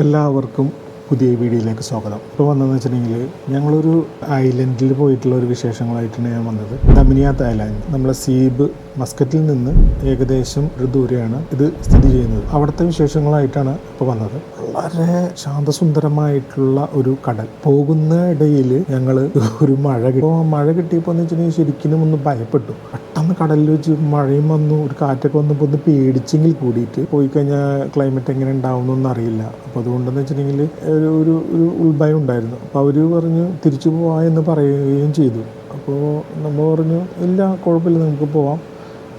എല്ലാവർക്കും പുതിയ വീഡിയോയിലേക്ക് സ്വാഗതം. ഇപ്പോൾ വന്നതെന്ന് വെച്ചിട്ടുണ്ടെങ്കിൽ ഞങ്ങളൊരു ഐലൻഡിൽ പോയിട്ടുള്ള ഒരു വിശേഷങ്ങളായിട്ടാണ് ഞാൻ വന്നത്. ദമിനിയാത്ത് ഐലാൻഡ്. നമ്മളെ സീബ് മസ്കറ്റിൽ നിന്ന് ഏകദേശം ഒരു ദൂരെയാണ് ഇത് സ്ഥിതി ചെയ്യുന്നത്. അവിടുത്തെ വിശേഷങ്ങളായിട്ടാണ് ഇപ്പോൾ വന്നത്. വളരെ ശാന്തസുന്ദരമായിട്ടുള്ള ഒരു കടൽ. പോകുന്ന ഇടയിൽ ഞങ്ങൾ ഒരു മഴ കിട്ടും മഴ കിട്ടിയപ്പോൾ എന്ന് വെച്ചിട്ടുണ്ടെങ്കിൽ ശരിക്കും ഒന്ന് ഭയപ്പെട്ടു. പെട്ടെന്ന് കടലിൽ വെച്ച് മഴയും വന്നു ഒരു കാറ്റൊക്കെ വന്നപ്പോൾ ഒന്ന് പേടിച്ചെങ്കിൽ കൂടിയിട്ട് പോയി കഴിഞ്ഞാൽ ക്ലൈമറ്റ് എങ്ങനെ ഉണ്ടാവുമെന്നൊന്നും അറിയില്ല. അപ്പോൾ അതുകൊണ്ടെന്ന് വെച്ചിട്ടുണ്ടെങ്കിൽ ഒരു ഒരു ഉൾഭയം ഉണ്ടായിരുന്നു. അപ്പോൾ അവർ പറഞ്ഞു തിരിച്ചു പോവാ എന്ന് പറയുകയും ചെയ്തു. അപ്പോൾ നമ്മൾ പറഞ്ഞു ഇല്ല കുഴപ്പമില്ല നമുക്ക് പോവാം.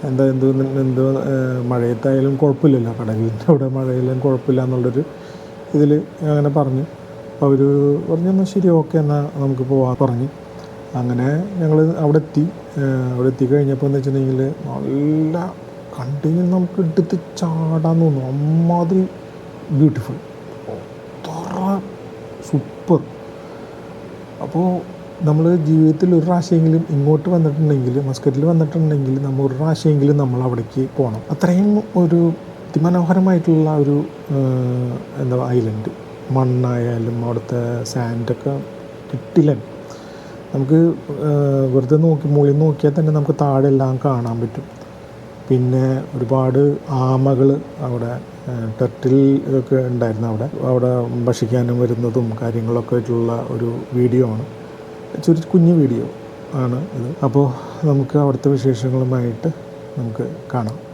എന്താ എന്ത് എന്ത് മഴയത്തായാലും കുഴപ്പമില്ലല്ലോ. കടലിന്റെ അവിടെ മഴയിലും കുഴപ്പമില്ല എന്നുള്ളൊരു ഇതിൽ അങ്ങനെ പറഞ്ഞു. അവർ പറഞ്ഞു എന്നാൽ ശരി ഓക്കെ എന്നാൽ നമുക്ക് പോവാൻ പറഞ്ഞു. അങ്ങനെ ഞങ്ങൾ അവിടെ എത്തി അവിടെ എത്തി കഴിഞ്ഞപ്പോൾ എന്ന് വെച്ചിട്ടുണ്ടെങ്കിൽ നല്ല കണ്ടിന്യൂ നമുക്ക് എടുത്ത് ചാടാൻ തോന്നും അമ്മാതിരി ബ്യൂട്ടിഫുൾ സൂപ്പർ അപ്പോൾ നമ്മൾ ജീവിതത്തിൽ ഒരു പ്രാവശ്യമെങ്കിലും ഇങ്ങോട്ട് വന്നിട്ടുണ്ടെങ്കിൽ മസ്കറ്റിൽ വന്നിട്ടുണ്ടെങ്കിൽ നമ്മൾ ഒരു പ്രാവശ്യമെങ്കിലും നമ്മൾ അവിടേക്ക് പോകണം അത്രയും ഒരു അതിമനോഹരമായിട്ടുള്ള ഒരു എന്താ ഐലൻഡ് മണ്ണായാലും അവിടുത്തെ സാൻഡൊക്കെ കിട്ടില്ല? നമുക്ക് വെറുതെ നോക്കി മുകളിൽ നോക്കിയാൽ തന്നെ നമുക്ക് താഴെ എല്ലാം കാണാൻ പറ്റും. പിന്നെ ഒരുപാട് ആമകൾ അവിടെ ടെർട്ടിൽ ഒക്കെ ഉണ്ടായിരുന്നു അവിടെ. അവിടെ ഭക്ഷിക്കാനും വരുന്നതും കാര്യങ്ങളൊക്കെ ആയിട്ടുള്ള ഒരു വീഡിയോ ആണ്. ചെറിയ കുഞ്ഞു വീഡിയോ ആണ് ഇത്. അപ്പോൾ നമുക്ക് അവിടുത്തെ വിശേഷങ്ങളുമായിട്ട് നമുക്ക് കാണാം.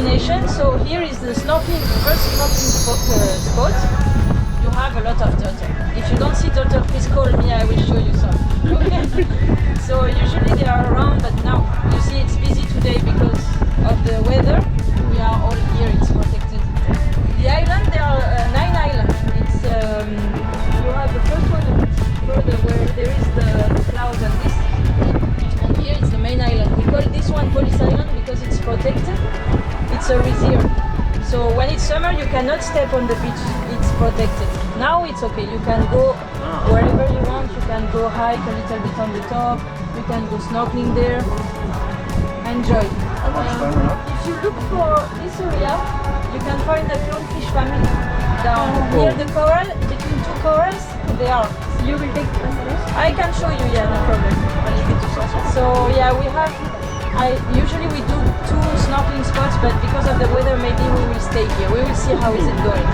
Destination. So here is the snorkeling, first snorkeling spot. Uh, spot. You have a lot of turtle. If you don't see turtle, please call me. I will show you some. Okay. so usually they are around, but now you see it's busy today because of the weather. Summer, you cannot step on the beach. It's protected. Now it's okay. You can go wherever you want. You can go hike a little bit on the top. You can go snorkeling there. Enjoy. Um, if you look for this area, you can find the clownfish family down near the coral. Between two corals, they are. You will take I can show you, yeah, no problem. So yeah, we have. I usually we do two snorkeling spots, but because of the weather, maybe we will stay here. We will see how is it going.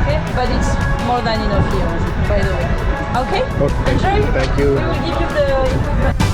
Okay, but it's more than enough here, by the way. Okay. Okay, Enjoy. thank you. We will give you the equipment.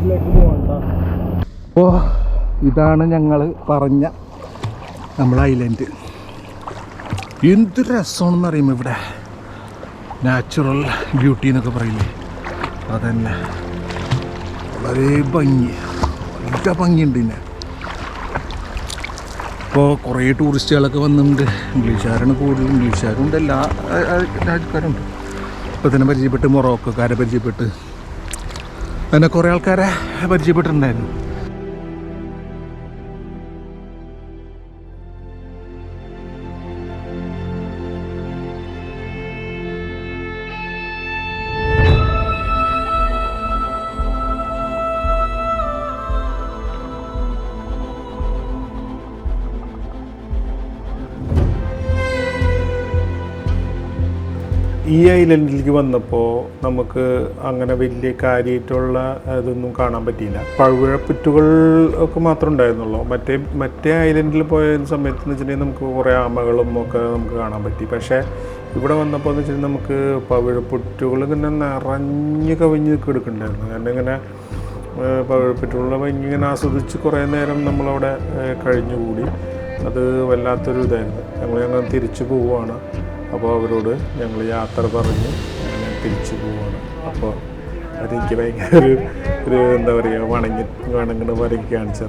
ഐലൻഡിലേക്ക് പോകണ്ട. അപ്പോൾ ഇതാണ് ഞങ്ങൾ പറഞ്ഞ നമ്മളെ island എന്ത് രസമാണെന്ന് അറിയുമ്പോൾ ഇവിടെ? Natural beauty എന്നൊക്കെ പറയില്ലേ? അതന്നെ. വളരെ ഭംഗി. നല്ല ഭംഗിയുണ്ട് പിന്നെ ഇപ്പോൾ കുറേ ടൂറിസ്റ്റുകളൊക്കെ വന്നിട്ടുണ്ട്. ഇംഗ്ലീഷുകാരാണ് കൂടുതൽ ഇംഗ്ലീഷുകാരുണ്ട് എല്ലാ രാജ്യക്കാരുണ്ട് ഇപ്പോൾ തന്നെ പരിചയപ്പെട്ട് മൊറോക്കോക്കാരെ പരിചയപ്പെട്ട്. അങ്ങനെ കുറേ ആൾക്കാരെ പരിചയപ്പെട്ടിട്ടുണ്ടായിരുന്നു. ഈ ഐലൻഡിലേക്ക് വന്നപ്പോൾ നമുക്ക് അങ്ങനെ വലിയ കാര്യമായിട്ടുള്ള ഇതൊന്നും കാണാൻ പറ്റിയില്ല. പഴുഴപ്പുറ്റുകൾ ഒക്കെ മാത്രമേ ഉണ്ടായിരുന്നുള്ളൂ. മറ്റേ മറ്റേ ഐലൻഡിൽ പോയ സമയത്ത് എന്ന് വെച്ചിട്ടുണ്ടെങ്കിൽ നമുക്ക് കുറേ ആമകളും ഒക്കെ നമുക്ക് കാണാൻ പറ്റി. പക്ഷേ ഇവിടെ വന്നപ്പോൾ എന്ന് വെച്ചിട്ടുണ്ടെങ്കിൽ നമുക്ക് പവിഴപ്പുറ്റുകൾ ഇങ്ങനെ നിറഞ്ഞു കവിഞ്ഞ് കിടക്കുന്നുണ്ടായിരുന്നു. കാരണം ഇങ്ങനെ പവിഴപ്പുറ്റുള്ള ഇങ്ങനെ ആസ്വദിച്ച് കുറേ നേരം നമ്മളവിടെ കഴിഞ്ഞുകൂടി. അത് വല്ലാത്തൊരു ഇതായിരുന്നു. ഞങ്ങൾ ഞങ്ങൾ തിരിച്ചു പോവുകയാണ്. അപ്പോൾ അവരോട് ഞങ്ങൾ യാത്ര പറഞ്ഞ് തിരിച്ചു പോവാണ്. അപ്പോൾ അതെനിക്ക് ഭയങ്കര ഒരു എന്താ പറയുക വണങ്ങി വണങ്ങണ പോലെ കാണിച്ചു